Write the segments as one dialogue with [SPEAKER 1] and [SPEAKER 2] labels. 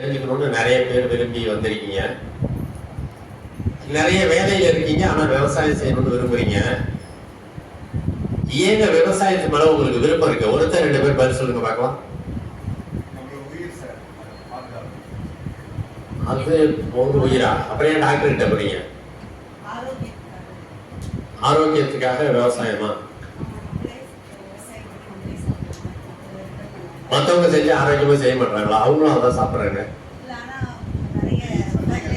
[SPEAKER 1] தெரிஞ்சுக்கணும்னு நிறைய பேர் விரும்பி வந்திருக்கீங்க. நிறைய வேலையில இருக்கீங்க ஆனா விவசாயம் செய்யணும்னு விரும்புறீங்க. ஏங்க விவசாயத்து மேல உங்களுக்கு விருப்பம் இருக்கு? ஒருத்தர் ரெண்டு பேர் பதில் சொல்லுங்க பார்க்கலாம். அது உங்க உயிரா? அப்புறம் டாக்டர் கிட்ட போறீங்க?
[SPEAKER 2] ஆரோக்கியத்துக்காக
[SPEAKER 1] விவசாயமா? மத்தவங்க செஞ்சு ஆரோக்கியமா செய்ய மாட்டாங்களா? அவங்களும் அதான் சாப்பிடுறாங்க.
[SPEAKER 2] இல்லை ஆனால் நிறைய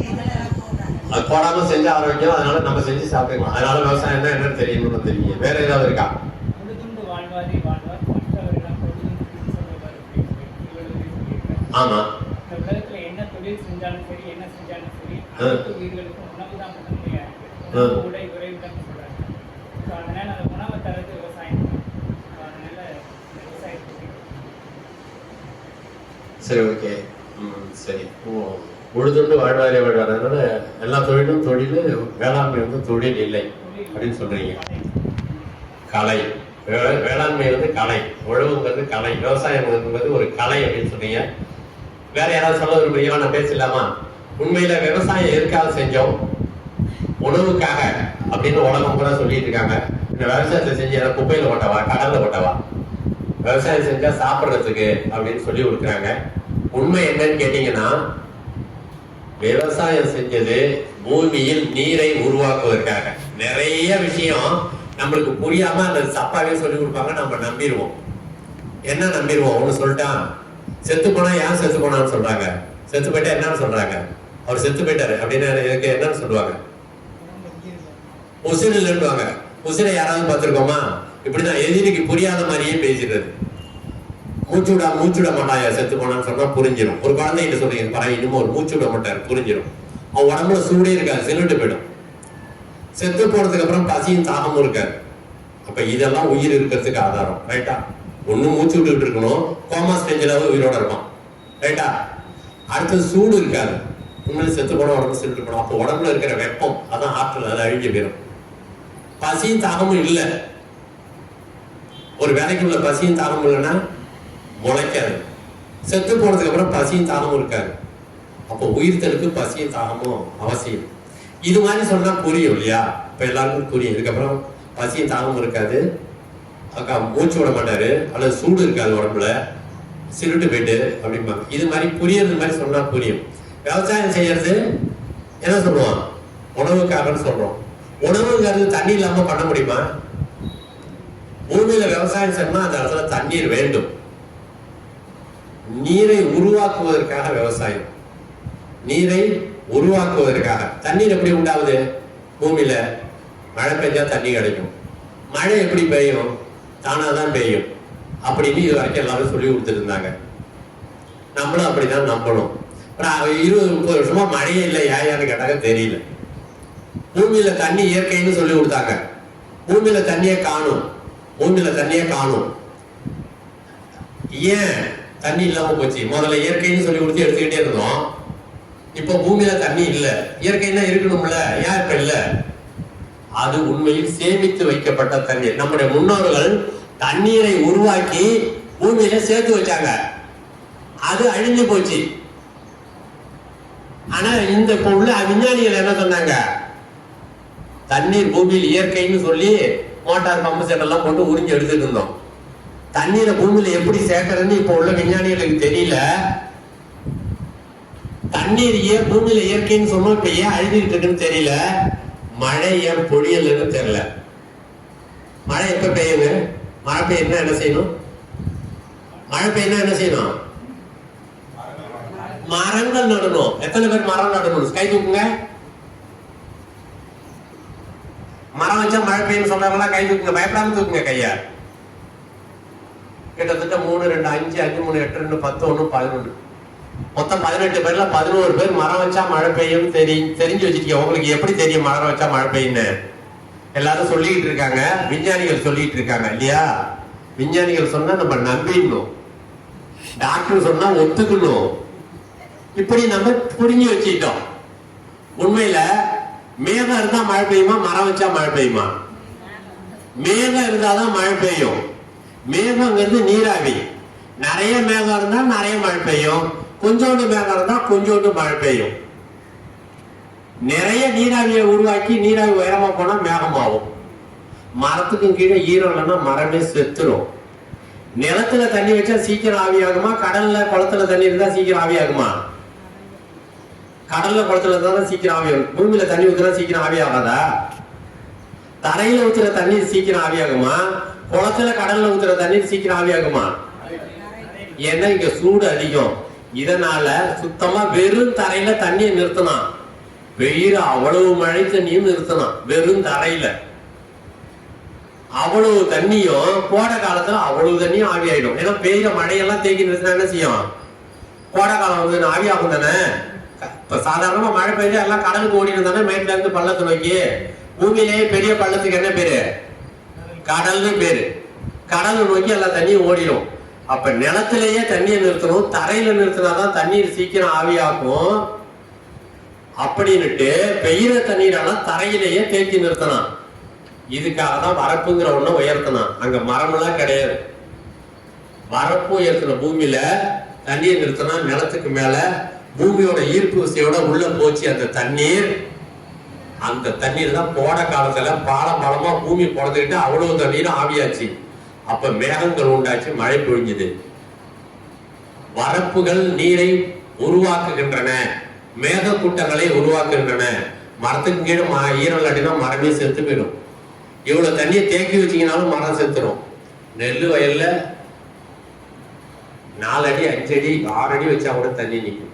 [SPEAKER 2] இதெல்லாம் போடுறாங்க
[SPEAKER 1] அது போடாம செஞ்ச ஆரோக்கியம் அதனால நம்ம செஞ்சு சாப்பிட்டுக்கலாம். அதனால விவசாயம் தான் என்னன்னு தெரியணும்னு தெரியுங்க வேற ஏதாவது இருக்கா? ஆமா.
[SPEAKER 3] என்ன தொழில் செஞ்சாலும் சரி என்ன செஞ்சாலும் சரி உயிர்களுக்கும் உணவு தான் முதன்மையா இருக்கு. உடை உறைவிடம் சொல்றாங்க அதனால அந்த உணவை தரது விவசாயம் தான் So, அதனால இந்த விவசாயத்துக்கு
[SPEAKER 1] சரி ஓகே ம் சரி. ஓ உழுதுண்டு வாழ்வாரே வாழ்வார். அதனால எல்லா தொழிலும் தொழில் வேளாண்மை வந்து தொழில் இல்லை அப்படின்னு சொல்றீங்க. கலை. வேளாண்மை வந்து கலை. உழவுங்கிறது கலை. விவசாயம் என்பது ஒரு கலை அப்படின்னு சொன்னீங்க வேற யாராவது சொல்ல விரும்புறீங்களா? நான் பேசலாமா? உண்மையில விவசாயம் எதுக்காக செஞ்சோம்? உணவுக்காக அப்படின்னு உலகம் கூட சொல்லிட்டு இருக்காங்க. இந்த விவசாயத்தை செஞ்சு ஏதாவது குப்பையில ஓட்டவா கடல்ல ஓட்டவா விவசாயம் செஞ்சா சாப்பிடுறதுக்கு அப்படின்னு சொல்லி கொடுக்குறாங்க. உண்மை என்னன்னு கேட்டீங்கன்னா விவசாயம் செஞ்சது பூமியில் நீரை உருவாக்குவதற்காக. நிறைய விஷயம் நம்மளுக்கு புரியாம அந்த சப்பாவே சொல்லி கொடுப்பாங்க நம்ம நம்பிடுவோம். என்ன நம்பிடுவோம்? அவனு சொல்லிட்டான் செத்து போனா ஏன் செத்து போனான்னு சொல்றாங்க? செத்து போயிட்டா என்னன்னு சொல்றாங்க? அவர் செத்து போயிட்டாரு. அப்படின்னு எனக்கு என்னன்னு சொல்லுவாங்க. உசிர் இல்லைன்னுவாங்க உசிரை யாராவது பார்த்திருக்கோமா? இப்படிதான் எதிரிக்கு புரியாத மாதிரியே பேசிடுறது. மூச்சு விடா மூச்சு மாட்டாயா செத்து போனான்னு சொன்னா புரிஞ்சிடும் ஒரு குழந்தைகிட்ட சொல்றீங்க பாரு இன்னும் ஒரு மூச்சு விட புரிஞ்சிடும் அவன் உடம்புல சூடே இருக்காது சிலிட்டு போயிடும். செத்து போனதுக்கு அப்புறம் பசியும் தாகமும் இருக்காது. அப்ப இதெல்லாம் உயிர் இருக்கிறதுக்கு ஆதாரம் ரைட்டா ஒண்ணு மூச்சு விட்டுட்டு இருக்கணும் கோமா ஸ்டேஜில் உயிரோட இருப்பான் ரைட்டா அடுத்தது சூடு இருக்காது. உண்மையில செத்து போன உடம்பு சிலிட்டு போனோம் அப்போ உடம்புல இருக்கிற வெப்பம் அதான் ஆற்றல் அது அழிஞ்சு போயிடும் பசியும் தாகமும் இல்லை. ஒரு வேலைக்கு உள்ள பசியும் தாகமும் இல்லைன்னா முளைக்காது. செத்து போனதுக்கு அப்புறம் பசியும் தாகமும் இருக்காது. அப்போ உயிர்த்தலுக்கு பசியும் தாகமும் அவசியம். இது மாதிரி சொன்னா புரியும் இல்லையா? இப்ப எல்லாருக்கும் புரியும். இதுக்கப்புறம் பசியும் தாகமும் இருக்காது. அக்கா மூச்சு விட மாட்டாரு. அல்லது சூடு இருக்காது உடம்புல. சிலுட்டு போயிட்டு அப்படிம்பாங்க. இது மாதிரி புரியறது மாதிரி சொன்னா புரியும். விவசாயம் செய்யறது என்ன சொல்லுவான்? உணவுக்காகன்னு சொல்றோம். உணவுங்கிறது தண்ணி இல்லாம பண்ண முடியுமா? பூமியில விவசாயம் செய்யணும்னா அந்த இடத்துல தண்ணீர் வேண்டும். நீரை உருவாக்குவதற்காக விவசாயம். நீரை உருவாக்குவதற்காக. தண்ணீர் எப்படி உண்டாகுது? பூமியில மழை பெஞ்சா தண்ணி கிடைக்கும். மழை எப்படி பெய்யும்? தானாக தான் பெய்யும். அப்படின்னு இது வரைக்கும் எல்லாரும் சொல்லி கொடுத்துருந்தாங்க. நம்மளும் அப்படிதான் நம்பணும். அவ இருபது முப்பது வருஷமா மழையே இல்லை யாயான்னு கேட்டாங்க தெரியல. பூமியில தண்ணி இயற்கைன்னு சொல்லி கொடுத்தாங்க. பூமியில தண்ணியை காணும். பூமியில தண்ணியை காணும். ஏன் தண்ணி இல்லாம போச்சு? முதல்ல இயற்கைன்னு சொல்லி கொடுத்து எடுத்துக்கிட்டே இருந்தோம். இப்போ பூமியில தண்ணி இல்லை. இயற்கைன்னா இருக்கணும்ல? ஏன் இப்ப இல்லை? அது உண்மையில் சேமித்து வைக்கப்பட்ட தண்ணீர் நம்முடைய முன்னோர்கள் தண்ணீரை உருவாக்கி பூமியில சேர்த்து வச்சாங்க. அது அழிஞ்சு போச்சு. ஆனா இந்த இப்ப உள்ள விஞ்ஞானிகள் என்ன சொன்னாங்க? தண்ணீர் பூமியில் இயற்கைன்னு சொல்லி மோட்டார் பம்பு செட் எல்லாம் போட்டு உறிஞ்சு எடுத்துட்டு இருந்தோம். தண்ணீரை பூமியில எப்படி சேர்க்கறதுன்னு இப்ப உள்ள விஞ்ஞானிகளுக்கு தெரியல. தண்ணீர் ஏன் பூமியில இயற்கைன்னு சொன்னோம் இப்ப ஏன் அழுதிட்டு இருக்குன்னு தெரியல. மழை ஏன் பொழியலன்னு தெரியல. மழை எப்ப பெய்யுது? மழை பெய்யுதுன்னா என்ன செய்யணும்? மழை பெய்யுனா என்ன செய்யணும்? மரங்கள் நடணும். எத்தனை பேர் மரம் நடணும்? கை தூக்குங்க. மரம் வச்சா மழை பெய்யும் சொல்றவங்களா கை தூக்குங்க பயப்படாம தூக்குங்க கையா. கிட்டத்தட்ட மூணு ரெண்டு அஞ்சு அஞ்சு மூணு எட்டு ரெண்டு பத்து ஒண்ணு பதினொன்று மொத்தம் பதினெட்டு பேர்ல பதினோரு பேர் மரம் வச்சா மழை பெய்யும் தெரி தெரிஞ்சு வச்சிருக்கீங்க உங்களுக்கு எப்படி தெரியும் மரம் வச்சா மழை பெய்யும்னு? எல்லாரும் சொல்லிக்கிட்டு இருக்காங்க. விஞ்ஞானிகள் சொல்லிட்டு இருக்காங்க இல்லையா? விஞ்ஞானிகள் சொன்னா நம்ம நம்பிடணும். டாக்டர் சொன்னா ஒத்துக்கணும். இப்படி நம்ம புரிஞ்சு வச்சுக்கிட்டோம். உண்மையில மேகம் இருந்தா மழை பெய்யுமா? மரம் வச்சா மழை பெய்யுமா? மேகம் இருந்தாதான் மழை பெய்யும். மேகங்கிறது நீராவி. நிறைய மேகம் இருந்தா நிறைய மழை பெய்யும். கொஞ்சோண்டு மேகம் இருந்தா கொஞ்சோண்டு மழை பெய்யும். நிறைய நீராவியை உருவாக்கி நீராவி உயரமா போனா மேகமாகும் மரத்துக்கும் கீழே ஈரம் இல்லைன்னா மரமே செத்துரும். நிலத்துல தண்ணி வச்சா சீக்கிரம் ஆவியாகுமா? கடல்ல குளத்துல தண்ணி இருந்தா சீக்கிரம் ஆவியாகுமா? கடல்ல குளத்துல தான் சீக்கிரம் ஆவியாகும் பூமியில தண்ணி ஊத்துனா சீக்கிரம் ஆவியாகாதா தரையில ஊத்துற தண்ணீர் சீக்கிரம் ஆவியாகுமா குளத்துல கடல்ல ஊத்துற தண்ணீர் சீக்கிரம் ஆவியாகுமா ஏன்னா இங்க சூடு அதிகம். இதனால சுத்தமா வெறும் தரையில தண்ணியை நிறுத்தலாம். வெயில் அவ்வளவு மழை தண்ணியும் நிறுத்தலாம். வெறும் தரையில. அவ்வளவு தண்ணியும் கோடை காலத்துல அவ்வளவு தண்ணியும் ஆவி ஆயிடும். ஏன்னா பெய்யுற மழையெல்லாம் தேக்கி நிறுத்தினா என்ன செய்யும்? கோடை காலம் வந்து ஆவி ஆகும் தானே? இப்போ சாதாரணமாக மழை பெய்ஞ்சு எல்லாம் கடலுக்கு ஓடினு தானே மேட்ல பள்ளத்தை நோக்கி? பூமியிலேயே பெரிய பள்ளத்துக்கு என்ன பேர்? கடல்னு பேர். கடலை நோக்கி எல்லா தண்ணியும் ஓடிடும் அப்ப நிலத்திலேயே தண்ணியை நிறுத்தணும் தரையில நிறுத்தினாதான் தண்ணீர் சீக்கிரம் ஆவியாகும். அப்படின்னுட்டு பெய்கிற தண்ணீரெல்லாம் தரையிலேயே தேக்கி நிறுத்தலாம். இதுக்காக தான் வரப்புங்கிற ஒண்ணு உயர்த்தணும் அங்க மரமெல்லாம் கிடையாது. வரப்பு உயர்த்தின பூமியில தண்ணியை நிறுத்தினா நிலத்துக்கு மேல பூமியோட ஈர்ப்பு விசையோட உள்ள போச்சு அந்த தண்ணீர். அந்த தண்ணீர் தான் போன காலத்துல பாலம் பாலமா பூமி பிறந்துக்கிட்டு அவ்வளவு தண்ணீர் ஆவியாச்சு. அப்ப மேகங்கள் உண்டாச்சு மழை பொழிஞ்சுது. வரப்புகள் நீரை உருவாக்குகின்றன. மேக கூட்டங்களை உருவாக்குகின்றன. மரத்துக்கு கீழே ம- ஈரம் இல்லாட்டினா மரமே செத்து போயிடும். இவ்வளவு தண்ணியை தேக்கி வச்சிங்கனாலும் மரம் செத்துரும். நெல் வயல்ல நாலடி அஞ்சடி ஆறடி வச்சா கூட தண்ணி நிற்கும்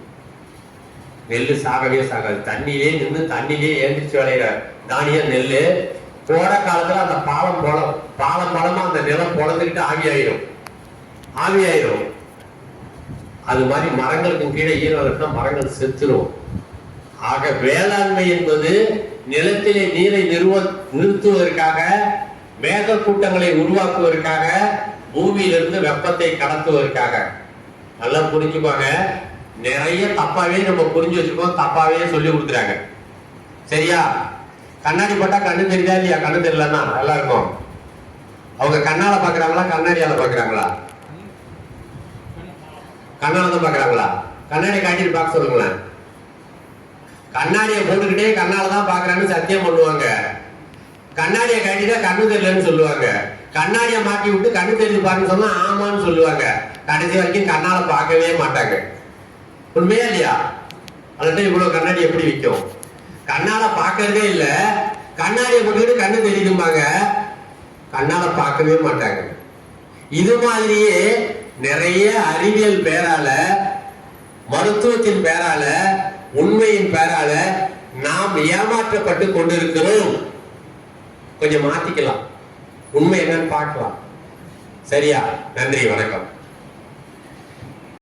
[SPEAKER 1] நெல் சாகவே சாகாது. தண்ணியிலே நின்று தண்ணியிலே எழுந்திரிச்சு விளையிற தானியம் நெல் கோடை காலத்துல அந்த பாலம் பழம் பாலம் பழமா அந்த நிலம் பொழந்துக்கிட்டு ஆவியாயிரும் ஆவியாயிரும் அது மாதிரி மரங்களுக்கு கீழே ஈரம் இருக்குன்னா மரங்கள் செத்துரும். ஆக வேளாண்மை என்பது நிலத்திலே நீரை நிறுவ நிறுத்துவதற்காக மேக கூட்டங்களை உருவாக்குவதற்காக பூமியிலிருந்து வெப்பத்தை கடத்துவதற்காக. நல்லா புரிஞ்சுப்பாங்க நிறைய தப்பாவே நம்ம புரிஞ்சு வச்சிருக்கோம் தப்பாவே சொல்லி கொடுக்குறாங்க சரியா? கண்ணாடி போட்டா கண்ணு தெரியுதா இல்லையா? கண்ணு தெரியலன்னா நல்லா இருக்கும். அவங்க கண்ணால பாக்குறாங்களா கண்ணாடியால பாக்குறாங்களா? கண்ணால தான் பாக்குறாங்களா? கண்ணாடி காட்டிட்டு பார்க்க சொல்லுங்களேன். கண்ணாடியை போட்டுக்கிட்டே கண்ணால தான் பாக்குறாங்கன்னு சத்தியம் பண்ணுவாங்க. கண்ணாடியை காட்டிட்டா கண்ணு தெரியலன்னு சொல்லுவாங்க. கண்ணாடியை மாட்டி விட்டு கண்ணு தெரிஞ்சு பாருன்னு சொன்னா ஆமான்னு சொல்லுவாங்க. கடைசி வரைக்கும் கண்ணால பார்க்கவே மாட்டாங்க. உண்மையா இல்லையா? அதட்ட இவ்வளவு கண்ணாடி எப்படி விற்கும்? கண்ணால பார்க்கறதே இல்ல. கண்ணாடியை போட்டுக்கிட்டு கண்ணு தெரியுதும்பாங்க. கண்ணால பார்க்கவே மாட்டாங்க. இது மாதிரியே நிறைய அறிவியல் பேரால மருத்துவத்தின் பேரால உண்மையின் பேரால நாம் ஏமாற்றப்பட்டு கொண்டிருக்கிறோம். கொஞ்சம் மாத்திக்கலாம். உண்மை என்னன்னு பார்க்கலாம். சரியா? நன்றி வணக்கம்.